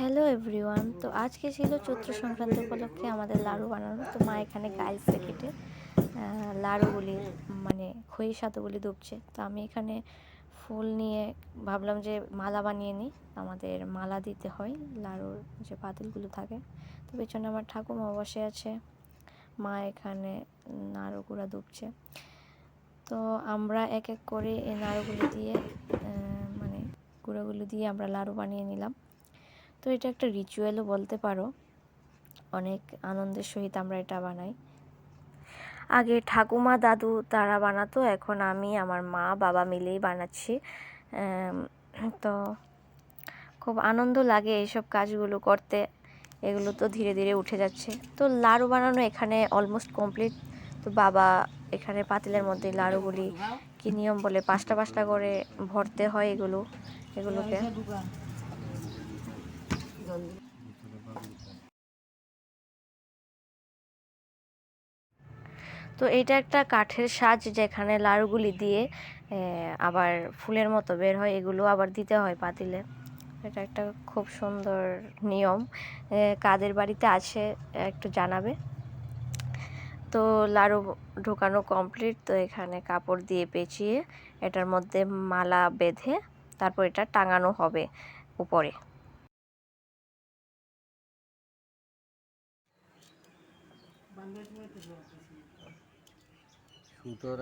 Hello everyone, তো আজকে ছিল চৈত্র সংক্রান্তি উপলক্ষে আমাদের লাড়ু বানানো। তো মা এখানে গাইল প্যাকেটে লাড়ুগুলি মানে খই সাতগুলি ডুবছে তো আমি এখানে ফুল নিয়ে ভাবলাম যে মালা বানিয়ে নিই। আমাদের মালা দিতে হয়, লাড়ুর যে পাতিলগুলো থাকে। তো পেছনে আমার ঠাকুমা বসে আছে, মা এখানে নাড়ু গুঁড়া ডুবছে তো আমরা এক এক করে এই নাড়ুগুলো দিয়ে মানে গুঁড়োগুলো দিয়ে আমরা লাড়ু বানিয়ে নিলাম। তো এটা একটা রিচুয়ালও বলতে পারো। অনেক আনন্দের সহিত আমরা এটা বানাই। আগে ঠাকুমা দাদু তারা বানাতো, এখন আমি, আমার মা, বাবা মিলেই বানাচ্ছি। তো খুব আনন্দ লাগে এইসব কাজগুলো করতে। এগুলো তো ধীরে ধীরে উঠে যাচ্ছে। তো লাড়ু বানানো এখানে অলমোস্ট কমপ্লিট তো বাবা এখানে পাতিলের মধ্যে লাড়ুগুলি কি নিয়ম বলে, পাঁচটা পাঁচটা করে ভরতে হয় এগুলো, এগুলোকে। তো এটা একটা কাঠের সাজ যেখানে লাড়ুগুলি দিয়ে আবার ফুলের মতো বের হয়, এগুলো আবার দিতে হয় পাতিলে। এটা একটা খুব সুন্দর নিয়ম। কাদের বাড়িতে আছে একটু জানাবে। তো লাড়ু ঢোকানো কমপ্লিট, তো এখানে কাপড় দিয়ে পেঁচিয়ে এটার মধ্যে মালা বেঁধে তারপর এটা টাঙানো হবে উপরে।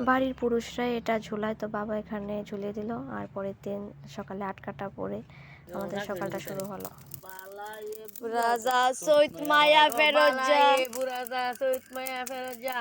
বাড়ির পুরুষরা এটা ঝুলায় তো বাবা এখানে ঝুলিয়ে দিল আর পরের দিন সকালে আটকাটা পরে আমাদের সকালটা শুরু হলো। রাজা সৈত মায়া ফেরত যা। রাজা সৈত মায়া ফেরত যা।